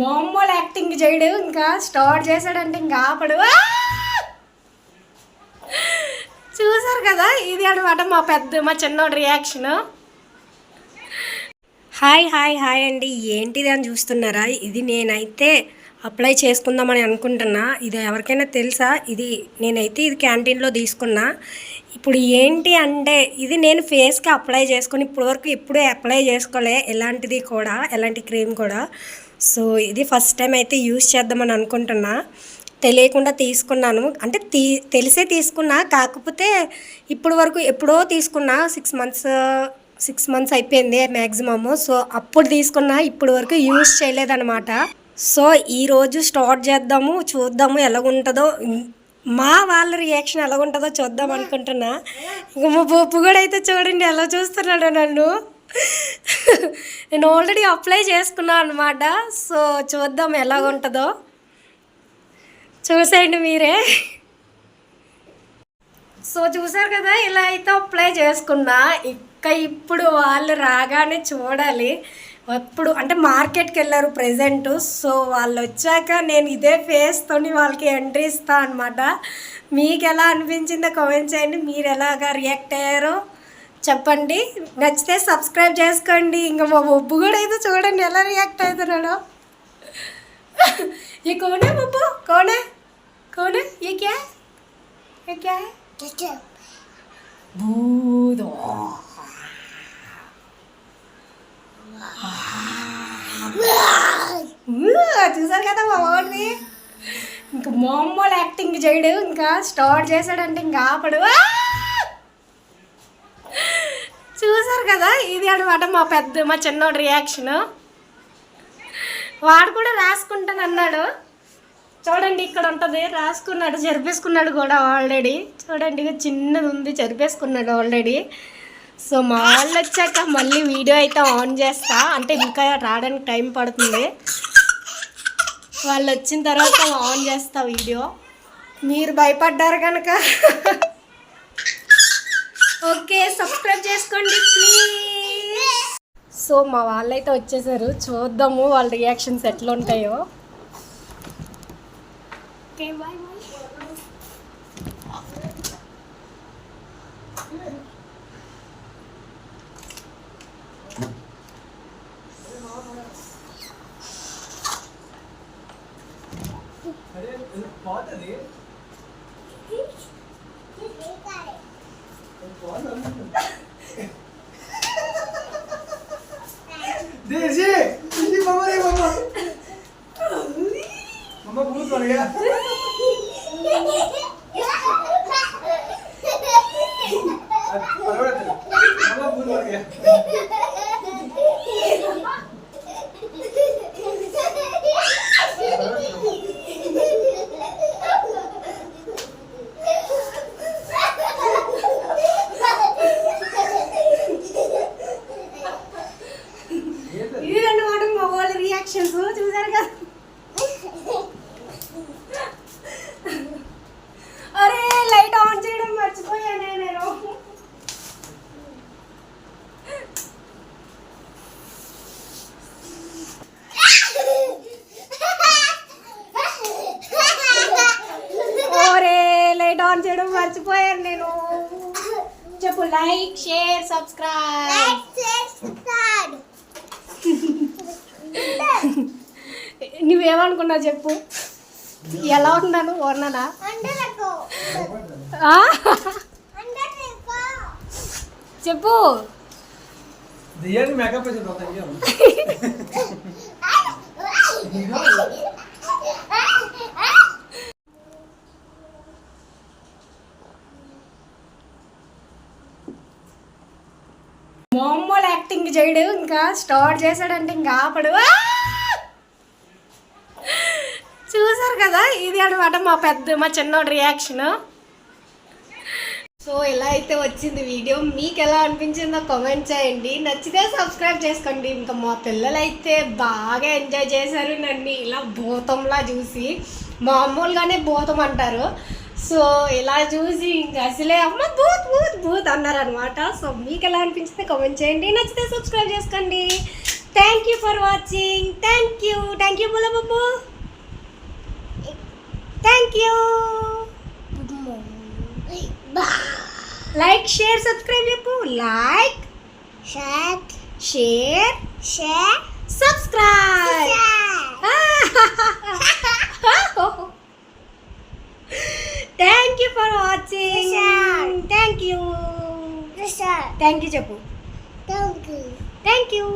మామూలు యాక్టింగ్ చేయడు ఇంకా స్టార్ట్ చేశాడంటే ఇంకా ఆపడు. చూసారు కదా ఇది అనమాట మా పెద్ద మా చిన్నోడు రియాక్షన్ హాయ్ హాయ్ హాయ్ అండి. ఏంటిది అని చూస్తున్నారా? ఇది నేనైతే అప్లై చేసుకుందామని అనుకుంటున్నా. ఇది ఎవరికైనా తెలుసా? ఇది నేనైతే ఇది క్యాంటీన్లో తీసుకున్నా. ఇప్పుడు ఏంటి అంటే ఇది నేను ఫేస్కి అప్లై చేసుకుని ఇప్పటివరకు ఎప్పుడూ అప్లై చేసుకోలే. ఎలాంటిది కూడా ఎలాంటి క్రీమ్ కూడా. సో ఇది ఫస్ట్ టైం అయితే యూస్ చేద్దామని అనుకుంటున్నా. తెలియకుండా తీసుకున్నాను. అంటే తీ తెలిసే తీసుకున్నా కాకపోతే ఇప్పుడు వరకు ఎప్పుడో తీసుకున్నా సిక్స్ మంత్స్ సిక్స్ మంత్స్ అయిపోయింది మ్యాక్సిమమ్ సో అప్పుడు తీసుకున్నా ఇప్పుడు వరకు యూజ్ చేయలేదన్నమాట. సో ఈరోజు స్టార్ట్ చేద్దాము చూద్దాము ఎలాగుంటుందో. మా వాళ్ళ రియాక్షన్ ఎలాగుంటుందో చూద్దాం అనుకుంటున్నా. ఇంక మా పప్పు కూడా అయితే చూడండి ఎలా చూస్తున్నాడు నన్ను. నేను ఆల్రెడీ అప్లై చేసుకున్నాను అనమాట సో చూద్దాం ఎలాగుంటుందో. చూసేయండి మీరే. సో చూసారు కదా ఇలా అయితే అప్లై చేసుకున్నా. ఇంకా ఇప్పుడు వాళ్ళు రాగానే చూడాలి. అప్పుడు అంటే మార్కెట్కి వెళ్ళారు ప్రజెంట్ సో వాళ్ళు వచ్చాక నేను ఇదే ఫేస్తోని వాళ్ళకి ఎంట్రీ ఇస్తాను అనమాట మీకు ఎలా అనిపించిందో కామెంట్ చేయండి. మీరు ఎలాగా రియాక్ట్ అయ్యారో చెప్పండి నచ్చితే సబ్స్క్రైబ్ చేసుకోండి ఇంకా మా బొబ్బు కూడా అయితే చూడండి ఎలా రియాక్ట్ అవుతున్నాడో ये कौन है बब्बू कौन है कौन है ये क्या है ये क्या है भूत చూసారు కదా మా వాడిని ఇంకా మామూలు యాక్టింగ్ చేయడు ఇంకా స్టార్ట్ చేశాడంటే ఇంకా ఆపడు చూసారు కదా? ఇది అనమాట మా పెద్ద మా చిన్నోడు రియాక్షన్ వాడు కూడా రాసుకుంటాను అన్నాడు. చూడండి ఇక్కడ ఉంటుంది. రాసుకున్నాడు జరిపేసుకున్నాడు కూడా ఆల్రెడీ చూడండి ఇక చిన్నది ఉంది జరిపేసుకున్నాడు ఆల్రెడీ సో మా వాళ్ళు వచ్చాక మళ్ళీ వీడియో అయితే ఆన్ చేస్తా. అంటే ఇంకా రావడానికి టైం పడుతుంది. వాళ్ళు వచ్చిన తర్వాత ఆన్ చేస్తా వీడియో. మీరు భయపడ్డారు కనుక. ఓకే సబ్స్క్రైబ్ చేసుకోండి ప్లీజ్ సో మా వాళ్ళైతే వచ్చేసారు. చూద్దాము వాళ్ళ రియాక్షన్స్ ఎట్లా ఉంటాయో. Okay bye bye Desejo! Reactions చూసారు కదా అరే లైట్ ఆన్ చేయడం మర్చిపోయానే నేను ఓరే లైట్ ఆన్ చేయడం మర్చిపోయాను నేను చెప్పు లైక్ షేర్ సబ్స్క్రైబ్ ఏమనుకున్నా చెప్పు? ఎలా ఉన్నాను? వర్ణనా చెప్పు. మామూలు యాక్టింగ్ చేయడు ఇంకా స్టార్ట్ చేశాడంటే ఇంకా ఆపడు. చూసారు కదా? ఇది అనమాట మా పెద్ద మా చిన్నోడి రియాక్షన్ సో ఇలా అయితే వచ్చింది వీడియో. మీకు ఎలా అనిపించిందో కామెంట్ చేయండి. నచ్చితే సబ్స్క్రైబ్ చేసుకోండి. ఇంకా మా పిల్లలు అయితే బాగా ఎంజాయ్ చేశారు నన్ను ఇలా భూతంలా చూసి. మామూలుగానే భూతం అంటారు. సో ఇలా చూసి ఇంకా అసలే అమ్మ భూత్ భూత్ భూత్ అన్నారనమాట సో మీకు ఎలా అనిపించిందో కామెంట్ చేయండి. నచ్చితే సబ్స్క్రైబ్ చేసుకోండి. Thank you for watching thank you thank you బోలో బాబు thank you like share subscribe చెప్పు like shock share share subscribe thank you for watching Sure. Thank you shock thank you చెప్పు thank you thank you